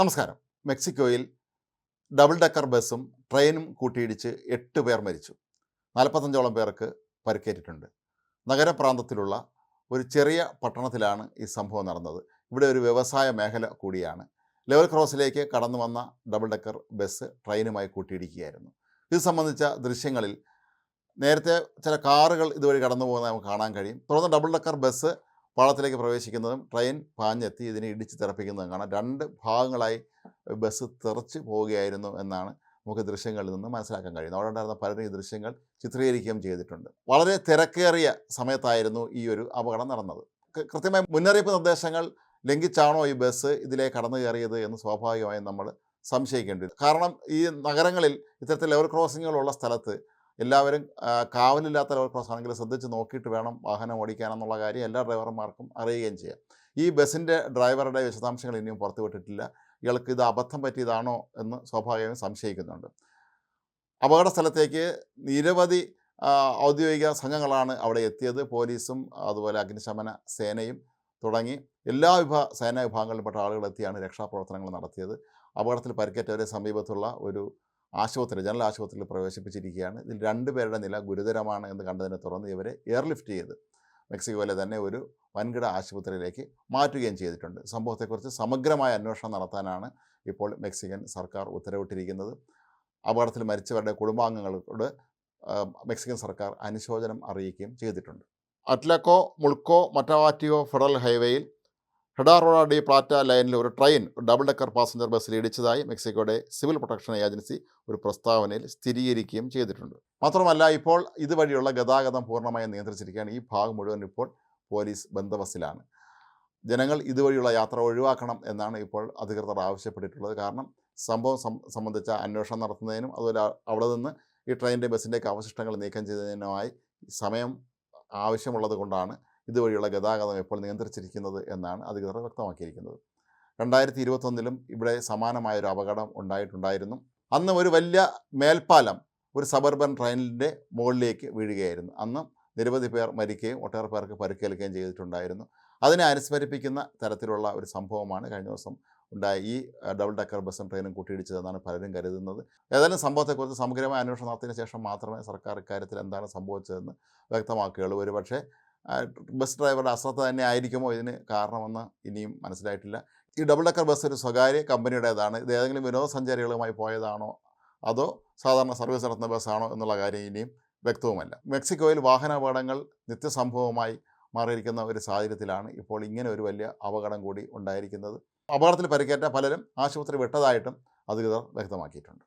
നമസ്കാരം. മെക്സിക്കോയിൽ double decker ബസ്സും ട്രെയിനും കൂട്ടിയിടിച്ച് എട്ട് പേർ മരിച്ചു. നാൽപ്പത്തഞ്ചോളം പേർക്ക് പരിക്കേറ്റിട്ടുണ്ട്. നഗരപ്രാന്തത്തിലുള്ള ഒരു ചെറിയ പട്ടണത്തിലാണ് ഈ സംഭവം നടന്നത്. ഇവിടെ ഒരു വ്യവസായ മേഖല കൂടിയാണ്. ലെവൽ ക്രോസിലേക്ക് കടന്നു വന്ന ഡബിൾ ഡക്കർ ബസ് ട്രെയിനുമായി കൂട്ടിയിടിക്കുകയായിരുന്നു. ഇത് സംബന്ധിച്ച ദൃശ്യങ്ങളിൽ നേരത്തെ ചില കാറുകൾ ഇതുവഴി കടന്നു പോകുന്നത് നമുക്ക് കാണാൻ കഴിയും. തുടർന്ന് ഡബിൾ ഡക്കർ ബസ് പാളത്തിലേക്ക് പ്രവേശിക്കുന്നതും ട്രെയിൻ പാഞ്ഞെത്തി ഇതിനെ ഇടിച്ച് തെറപ്പിക്കുന്നതും കാണാം. രണ്ട് ഭാഗങ്ങളായി ബസ് തെറിച്ച് പോവുകയായിരുന്നു എന്നാണ് നമുക്ക് ദൃശ്യങ്ങളിൽ നിന്ന് മനസ്സിലാക്കാൻ കഴിയുന്നത്. അവിടെ ഉണ്ടായിരുന്ന പലരും ഈ ദൃശ്യങ്ങൾ ചിത്രീകരിക്കുകയും ചെയ്തിട്ടുണ്ട്. വളരെ തിരക്കേറിയ സമയത്തായിരുന്നു ഈ ഒരു അപകടം നടന്നത്. കൃത്യമായി മുന്നറിയിപ്പ് നിർദ്ദേശങ്ങൾ ലംഘിച്ചാണോ ഈ ബസ് ഇതിലേ കടന്നു കയറിയത് എന്ന് സ്വാഭാവികമായും നമ്മൾ സംശയിക്കേണ്ടി കാരണം ഈ നഗരങ്ങളിൽ ഇത്തരത്തിൽ ലെവൽ ക്രോസിങ്ങുകളുള്ള സ്ഥലത്ത് എല്ലാവരും ആ, കാവലില്ലാത്ത ലെവൽ ക്രോസ് ആണെങ്കിൽ ശ്രദ്ധിച്ച് നോക്കിയിട്ട് വേണം വാഹനം ഓടിക്കാനെന്നുള്ള കാര്യം എല്ലാ ഡ്രൈവർമാർക്കും അറിയുകയും ചെയ്യാം. ഈ ബസ്സിന്റെ ഡ്രൈവറുടെ വിശദാംശങ്ങൾ ഇനിയും പുറത്തുവിട്ടിട്ടില്ല ഇയാൾക്ക് ഇത് അബദ്ധം പറ്റിയതാണോ എന്ന് സ്വാഭാവികമായും സംശയിക്കുന്നുണ്ട്. അപകട സ്ഥലത്തേക്ക് നിരവധി ഔദ്യോഗിക സംഘങ്ങളാണ് അവിടെ എത്തിയത്. പോലീസും അതുപോലെ അഗ്നിശമന സേനയും തുടങ്ങി എല്ലാ വിഭാ സേനാ വിഭാഗങ്ങളിൽപ്പെട്ട ആളുകളെത്തിയാണ് രക്ഷാപ്രവർത്തനങ്ങൾ നടത്തിയത്. അപകടത്തിൽ പരിക്കേറ്റവരെ സമീപത്തുള്ള ഒരു ആശുപത്രി ജനറൽ ആശുപത്രിയിൽ പ്രവേശിപ്പിച്ചിരിക്കുകയാണ്. ഇതിൽ രണ്ടുപേരുടെ നില ഗുരുതരമാണ് എന്ന് കണ്ടതിനെ തുടർന്ന് ഇവരെ എയർലിഫ്റ്റ് ചെയ്ത് മെക്സിക്കോയിലെ തന്നെ ഒരു വൻകിട ആശുപത്രിയിലേക്ക് മാറ്റുകയും ചെയ്തിട്ടുണ്ട്. സംഭവത്തെക്കുറിച്ച് സമഗ്രമായ അന്വേഷണം നടത്താനാണ് ഇപ്പോൾ മെക്സിക്കൻ സർക്കാർ ഉത്തരവിട്ടിരിക്കുന്നത്. അപകടത്തിൽ മരിച്ചവരുടെ കുടുംബാംഗങ്ങളോട് മെക്സിക്കൻ സർക്കാർ അനുശോചനം അറിയിക്കുകയും ചെയ്തിട്ടുണ്ട്. അറ്റ്ലക്കോ മുൾക്കോ മറ്റവാറ്റിയോ ഫെഡറൽ ഹൈവേയിൽ ഹെഡാറോഡ ഡി പ്ലാറ്റ ലൈനിൽ ഒരു ട്രെയിൻ ഡബിൾ ഡെക്കർ പാസഞ്ചർ ബസ്സിൽ ഇടിച്ചതായി മെക്സിക്കോയുടെ സിവിൽ പ്രൊട്ടക്ഷൻ ഏജൻസി ഒരു പ്രസ്താവനയിൽ സ്ഥിരീകരിക്കുകയും ചെയ്തിട്ടുണ്ട്. മാത്രമല്ല ഇപ്പോൾ ഇതുവഴിയുള്ള ഗതാഗതം പൂർണമായും നിയന്ത്രിച്ചിരിക്കുകയാണ്. ഈ ഭാഗം മുഴുവൻ ഇപ്പോൾ പോലീസ് ബന്ദോബസ്തിലാണ്. ജനങ്ങൾ ഇതുവഴിയുള്ള യാത്ര ഒഴിവാക്കണം എന്നാണ് ഇപ്പോൾ അധികൃതർ ആവശ്യപ്പെട്ടിട്ടുള്ളത്. കാരണം സംഭവം സംബന്ധിച്ച അന്വേഷണം നടത്തുന്നതിനും അതുപോലെ അവിടെ നിന്ന് ഈ ട്രെയിനിന്റെ ബസ്സിന്റെയൊക്കെ അവശിഷ്ടങ്ങൾ നീക്കം ചെയ്യുന്നതിനുമായി സമയം ആവശ്യമുള്ളത് കൊണ്ടാണ് ഇതുവഴിയുള്ള ഗതാഗതം ഇപ്പോൾ നിയന്ത്രിച്ചിരിക്കുന്നത് എന്നാണ് അധികൃതർ വ്യക്തമാക്കിയിരിക്കുന്നത്. രണ്ടായിരത്തി ഇരുപത്തൊന്നിലും ഇവിടെ സമാനമായൊരു അപകടം ഉണ്ടായിട്ടുണ്ടായിരുന്നു. അന്ന് ഒരു വലിയ മേൽപ്പാലം ഒരു സബർബൻ ട്രെയിനിന്റെ മുകളിലേക്ക് വീഴുകയായിരുന്നു. അന്ന് നിരവധി പേർ മരിക്കുകയും ഒട്ടേറെ പേർക്ക് പരിക്കേൽക്കുകയും ചെയ്തിട്ടുണ്ടായിരുന്നു. അതിനെ അനുസ്മരിപ്പിക്കുന്ന തരത്തിലുള്ള ഒരു സംഭവമാണ് കഴിഞ്ഞ ദിവസം ഉണ്ടായ ഈ ഡബിൾ ഡക്കർ ബസ്സും ട്രെയിനും കൂട്ടിയിടിച്ചതെന്നാണ് പലരും കരുതുന്നത്. ഏതായാലും സംഭവത്തെക്കുറിച്ച് സമഗ്രമായ അന്വേഷണം നടത്തിയതിനു ശേഷം മാത്രമേ സർക്കാർ ഇക്കാര്യത്തിൽ എന്താണ് സംഭവിച്ചതെന്ന് വ്യക്തമാക്കുകയുള്ളൂ. ഒരു പക്ഷേ ബസ് ഡ്രൈവറുടെ അശ്രദ്ധ തന്നെ ആയിരിക്കുമോ ഇതിന് കാരണമെന്ന് ഇനിയും മനസ്സിലായിട്ടില്ല. ഈ ഡബിൾ ഡെക്കർ ബസ് ഒരു സ്വകാര്യ കമ്പനിയുടേതാണ്. ഇത് ഏതെങ്കിലും വിനോദസഞ്ചാരികളുമായി പോയതാണോ? അതോ സാധാരണ സർവീസ് നടത്തുന്ന ബസ്സാണോ എന്നുള്ള കാര്യം ഇനിയും വ്യക്തവുമല്ല. മെക്സിക്കോയിൽ വാഹനാപകടങ്ങൾ നിത്യസംഭവമായി മാറിയിരിക്കുന്ന ഒരു സാഹചര്യത്തിലാണ് ഇപ്പോൾ ഇങ്ങനെ ഒരു വലിയ അപകടം കൂടി ഉണ്ടായിരിക്കുന്നത്. അപകടത്തിൽ പരിക്കേറ്റ പലരും ആശുപത്രി വിട്ടതായിട്ടും അധികൃതർ വ്യക്തമാക്കിയിട്ടുണ്ട്.